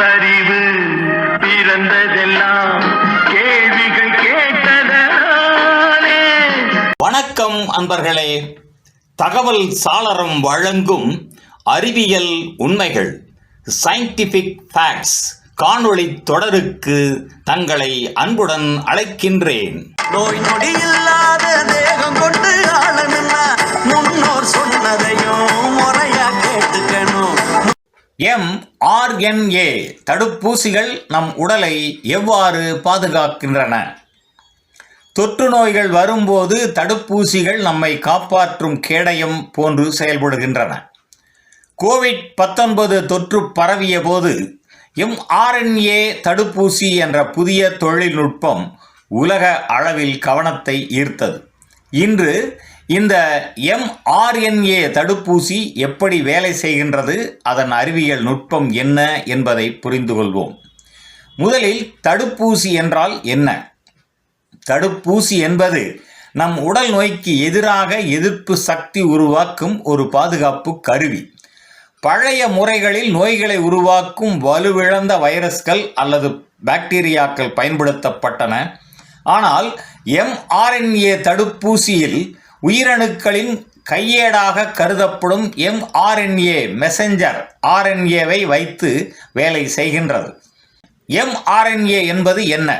பகுத்தறிவு பிறந்ததெல்லாம் கேள்விகள் கேட்டதனாலே வணக்கம் அன்பர்களே. தகவல் சாளரம் வழங்கும் அறிவியல் உண்மைகள் சயின்டிபிக் ஃபேக்ட்ஸ் காணொளி தொடருக்கு தங்களை அன்புடன் அழைக்கின்றேன். நோய் நொடி இல்லாத தேகம் கொண்டு ஆளணும்னா முன்னோர் சொன்னதையும் முறையா கேட்டுக்கணும். ஆர்என்ஏ தடுப்பூசிகள் நம் உடலை எவ்வாறு பாதுகாக்கின்றன? தொற்று நோய்கள் வரும்போது தடுப்பூசிகள் நம்மை காப்பாற்றும் கேடயம் போன்று செயல்படுகின்றன. கோவிட் பத்தொன்பது தொற்று பரவிய போது எம்ஆர்என்ஏ தடுப்பூசி என்ற புதிய தொழில்நுட்பம் உலக அளவில் கவனத்தை ஈர்த்தது. இன்று இந்த எம்ஆர்என்ஏ தடுப்பூசி எப்படி வேலை செய்கின்றது அதன் அறிவியல் நுட்பம் என்ன என்பதை புரிந்து கொள்வோம். முதலில் தடுப்பூசி என்றால் என்ன? தடுப்பூசி என்பது நம் உடல் நோய்க்கு எதிராக எதிர்ப்பு சக்தி உருவாக்கும் ஒரு பாதுகாப்பு கருவி. பழைய முறைகளில் நோய்களை உருவாக்கும் வலுவிழந்த வைரஸ்கள் அல்லது பாக்டீரியாக்கள் பயன்படுத்தப்பட்டன. ஆனால் எம்ஆர்என்ஏ தடுப்பூசியில் உயிரணுக்களின் கையேடாக கருதப்படும் எம்ஆர்என்ஏ மெசஞ்சர் ஆர்என்ஏவை வைத்து வேலை செய்கின்றது. எம்ஆர்என்ஏ என்பது என்ன?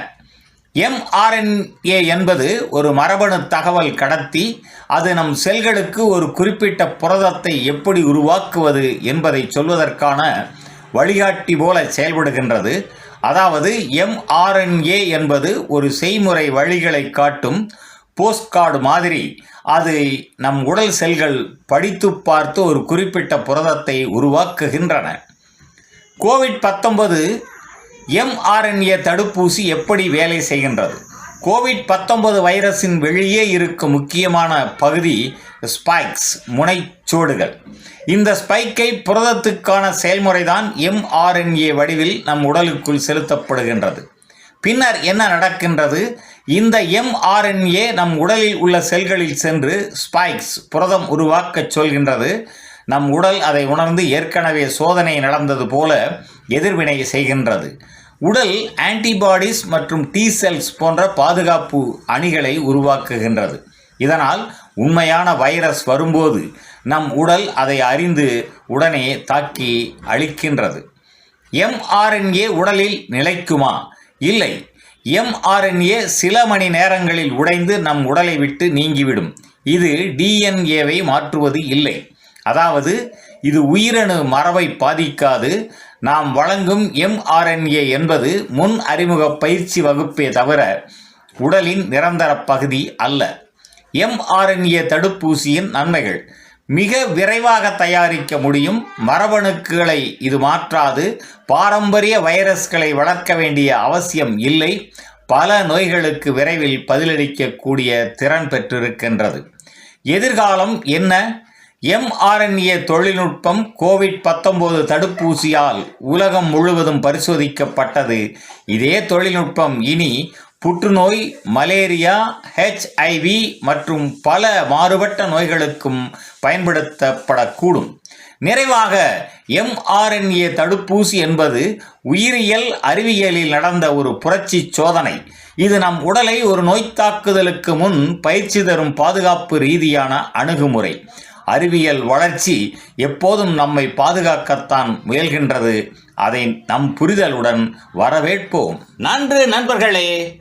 எம்ஆர்என்ஏ என்பது ஒரு மரபணு தகவல் கடத்தி அது நம் செல்களுக்கு ஒரு குறிப்பிட்ட புரதத்தை எப்படி உருவாக்குவது என்பதை சொல்வதற்கான வழிகாட்டி போல செயல்படுகின்றது. அதாவது எம்ஆர்என்ஏ என்பது ஒரு செய்முறை வழிகளை காட்டும் போஸ்ட்கார்டு மாதிரி அது நம் உடல் செல்கள் படித்து பார்த்து ஒரு குறிப்பிட்ட புரதத்தை உருவாக்குகின்றன. கோவிட் பத்தொன்பது எம்ஆர்என்ஏ தடுப்பூசி எப்படி வேலை செய்கின்றது? கோவிட் பத்தொன்பது வைரஸின் வெளியே இருக்கும் முக்கியமான பகுதி ஸ்பைக்ஸ் முனைச்சோடுகள். இந்த ஸ்பைக்கை புரதத்துக்கான செயல்முறைதான் எம்ஆர்என்ஏ வடிவில் நம் உடலுக்குள் செலுத்தப்படுகின்றது. பின்னர் என்ன நடக்கின்றது? இந்த எம்ஆர்என்ஏ நம் உடலில் உள்ள செல்களில் சென்று ஸ்பைக்ஸ் புரதம் உருவாக்கச் சொல்கின்றது. நம் உடல் அதை உணர்ந்து ஏற்கனவே சோதனை நடந்தது போல எதிர்வினை செய்கின்றது. உடல் ஆன்டிபாடிஸ் மற்றும் டி செல்ஸ் போன்ற பாதுகாப்பு அணிகளை உருவாக்குகின்றது. இதனால் உண்மையான வைரஸ் வரும்போது நம் உடல் அதை அறிந்து உடனே தாக்கி அழிக்கின்றது. எம்ஆர்என்ஏ உடலில் நிலைக்குமா? இல்லை. எம்ஆர்என்ஏ சில மணி நேரங்களில் உடைந்து நம் உடலை விட்டு நீங்கிவிடும். இது டிஎன்ஏவை மாற்றுவது இல்லை. அதாவது இது உயிரணு மரபை பாதிக்காது. நாம் வழங்கும் எம்ஆர்என்ஏ என்பது முன் அறிமுக பயிற்சி வகுப்பே தவிர உடலின் நிரந்தர பகுதி அல்ல. எம்ஆர்என்ஏ தடுப்பூசியின் நன்மைகள். மிக விரைவாக தயாரிக்க முடியும். மரபணுக்களை இது மாற்றாது. பாரம்பரிய வைரஸ்களை வளர்க்க வேண்டிய அவசியம் இல்லை. பல நோய்களுக்கு விரைவில் பதிலளிக்கக்கூடிய திறன் பெற்றிருக்கின்றது. எதிர்காலம் என்ன? எம்ஆர்என்ஏ தொழில்நுட்பம் கோவிட் பத்தொன்பது தடுப்பூசியால் உலகம் முழுவதும் பரிசோதிக்கப்பட்டது. இதே தொழில்நுட்பம் இனி புற்றுநோய் மலேரியா ஹெச்ஐவி மற்றும் பல மாறுபட்ட நோய்களுக்கும் பயன்படுத்தப்படக்கூடும். நிறைவாக எம்ஆர்என்ஏ தடுப்பூசி என்பது உயிரியல் அறிவியலில் நடந்த ஒரு புரட்சி சோதனை. இது நம் உடலை ஒரு நோய் தாக்குதலுக்கு முன் பயிற்சி தரும் பாதுகாப்பு ரீதியான அணுகுமுறை. அறிவியல் வளர்ச்சி எப்போதும் நம்மை பாதுகாக்கத்தான் முயல்கின்றது. அதை நம் புரிதலுடன் வரவேற்போம். நன்று நண்பர்களே!